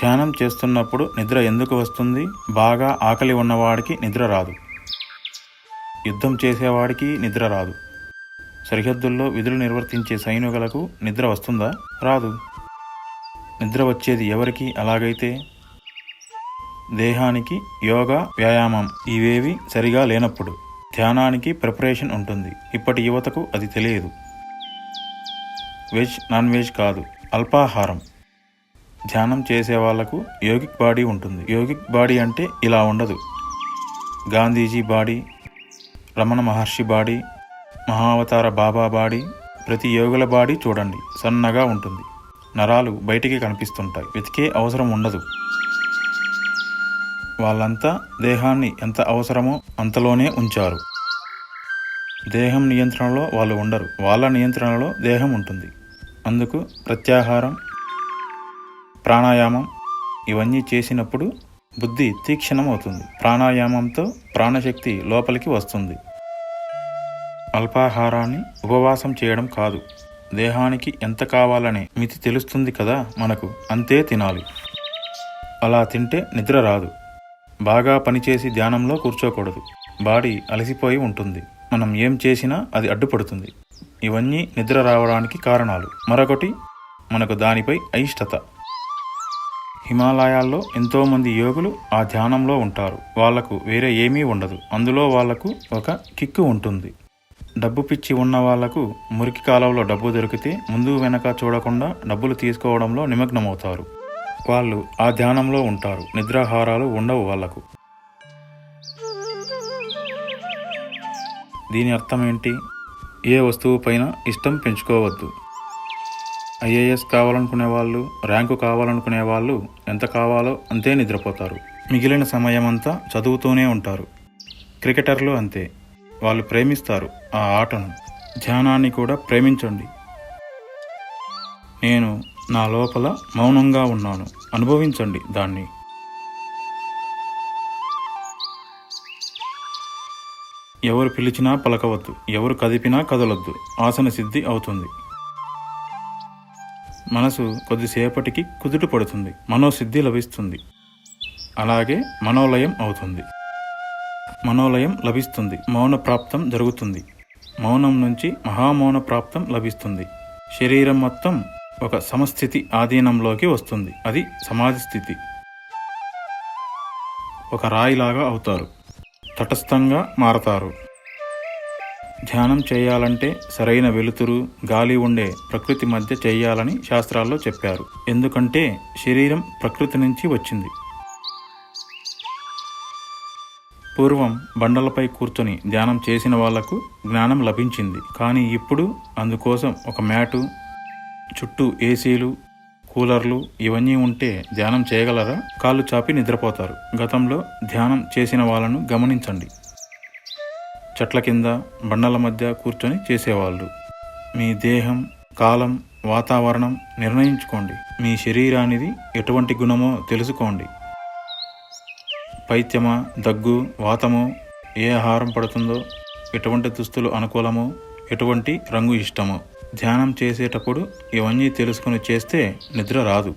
ధ్యానం చేస్తున్నప్పుడు నిద్ర ఎందుకు వస్తుంది? బాగా ఆకలి ఉన్నవాడికి నిద్ర రాదు. యుద్ధం చేసేవాడికి నిద్ర రాదు. సరిహద్దుల్లో విధులు నిర్వర్తించే సైనికులకు నిద్ర వస్తుందా? రాదు. నిద్ర వచ్చేది ఎవరికి? అలాగైతే దేహానికి యోగా వ్యాయామం ఇవేవి సరిగా లేనప్పుడు ధ్యానానికి ప్రిపరేషన్ ఉంటుంది. ఇప్పటి యువతకు అది తెలియదు. వెజ్ నాన్ వెజ్ కాదు. అల్పాహారం. ధ్యానం చేసే వాళ్ళకు యోగిక్ బాడీ ఉంటుంది. యోగిక్ బాడీ అంటే ఇలా ఉండదు. Gandhiji body Ramana Maharshi body Mahavatar Baba body ప్రతి యోగుల బాడీ చూడండి సన్నగా ఉంటుంది. నరాలు బయటికి కనిపిస్తుంటాయి. వెతికే అవసరం ఉండదు. వాళ్ళంతా దేహాన్ని ఎంత అవసరమో అంతలోనే ఉంచారు. దేహం నియంత్రణలో వాళ్ళు ఉండరు. వాళ్ళ నియంత్రణలో దేహం ఉంటుంది. అందుకు ప్రత్యాహారం ప్రాణాయామం ఇవన్నీ చేసినప్పుడు బుద్ధి తీక్షణం అవుతుంది ప్రాణాయామంతో ప్రాణశక్తి లోపలికి వస్తుంది. అల్పాహారాన్ని ఉపవాసం చేయడం కాదు. దేహానికి ఎంత కావాలనే మితి తెలుస్తుంది కదా మనకు. అంతే తినాలి. అలా తింటే నిద్ర రాదు. బాగా పనిచేసి ధ్యానంలో కూర్చోకూడదు. బాడీ అలసిపోయి ఉంటుంది. మనం ఏం చేసినా అది అడ్డుపడుతుంది. ఇవన్నీ నిద్ర రావడానికి కారణాలు. మరొకటి మనకు దానిపై అయిష్టత. హిమాలయాల్లో ఎంతోమంది యోగులు ఆ ధ్యానంలో ఉంటారు. వాళ్ళకు వేరే ఏమీ ఉండదు. అందులో వాళ్ళకు ఒక కిక్కు ఉంటుంది. డబ్బు పిచ్చి ఉన్న వాళ్ళకు మురికి కాలంలో డబ్బు దొరికితే ముందు వెనక చూడకుండా డబ్బులు తీసుకోవడంలో నిమగ్నమవుతారు. వాళ్ళు ఆ ధ్యానంలో ఉంటారు. నిద్రాహారాలు ఉండవు వాళ్ళకు. దీని అర్థం ఏంటి? ఏ వస్తువు పైన ఇష్టం పెంచుకోవద్దు. ఐఏఎస్ కావాలనుకునే వాళ్ళు ర్యాంకు కావాలనుకునే వాళ్ళు ఎంత కావాలో అంతే నిద్రపోతారు. మిగిలిన సమయం అంతా చదువుతూనే ఉంటారు. క్రికెటర్లు అంతే. వాళ్ళు ప్రేమిస్తారు ఆ ఆటను. ధ్యానాన్ని కూడా ప్రేమించండి. నేను నా లోపల మౌనంగా ఉన్నాను. అనుభవించండి దాన్ని. ఎవరు పిలిచినా పలకవద్దు. ఎవరు కదిపినా కదలొద్దు. ఆసన సిద్ధి అవుతుంది. మనసు కొద్దిసేపటికి కుదుట పడుతుంది. మనోసిద్ధి లభిస్తుంది. అలాగే మనోలయం అవుతుంది. మనోలయం లభిస్తుంది. మౌన ప్రాప్తం జరుగుతుంది. మౌనం నుంచి మహామౌన ప్రాప్తం లభిస్తుంది. శరీరం మొత్తం ఒక సమస్థితి ఆధీనంలోకి వస్తుంది. అది సమాధి స్థితి. ఒక రాయిలాగా అవుతారు. తటస్థంగా మారతారు. ధ్యానం చేయాలంటే సరైన వెలుతురు గాలి ఉండే ప్రకృతి మధ్య చేయాలని శాస్త్రాల్లో చెప్పారు. ఎందుకంటే శరీరం ప్రకృతి నుంచి వచ్చింది. పూర్వం బండలపై కూర్చొని ధ్యానం చేసిన వాళ్ళకు జ్ఞానం లభించింది. కానీ ఇప్పుడు అందుకోసం ఒక మ్యాటు చుట్టూ ఏసీలు కూలర్లు ఇవన్నీ ఉంటే ధ్యానం చేయగలరా? కాళ్ళు చాపి నిద్రపోతారు. గతంలో ధ్యానం చేసిన వాళ్ళను గమనించండి. చెట్ల కింద బండల మధ్య కూర్చొని చేసేవాళ్ళు. మీ దేహం కాలం వాతావరణం నిర్ణయించుకోండి. మీ శరీరానిది ఎటువంటి గుణమో తెలుసుకోండి. పైత్యమా దగ్గు వాతమో ఏ ఆహారం పడుతుందో ఎటువంటి దుస్తులు అనుకూలమో ఎటువంటి రంగు ఇష్టమో. ధ్యానం చేసేటప్పుడు ఇవన్నీ తెలుసుకుని చేస్తే నిద్ర రాదు.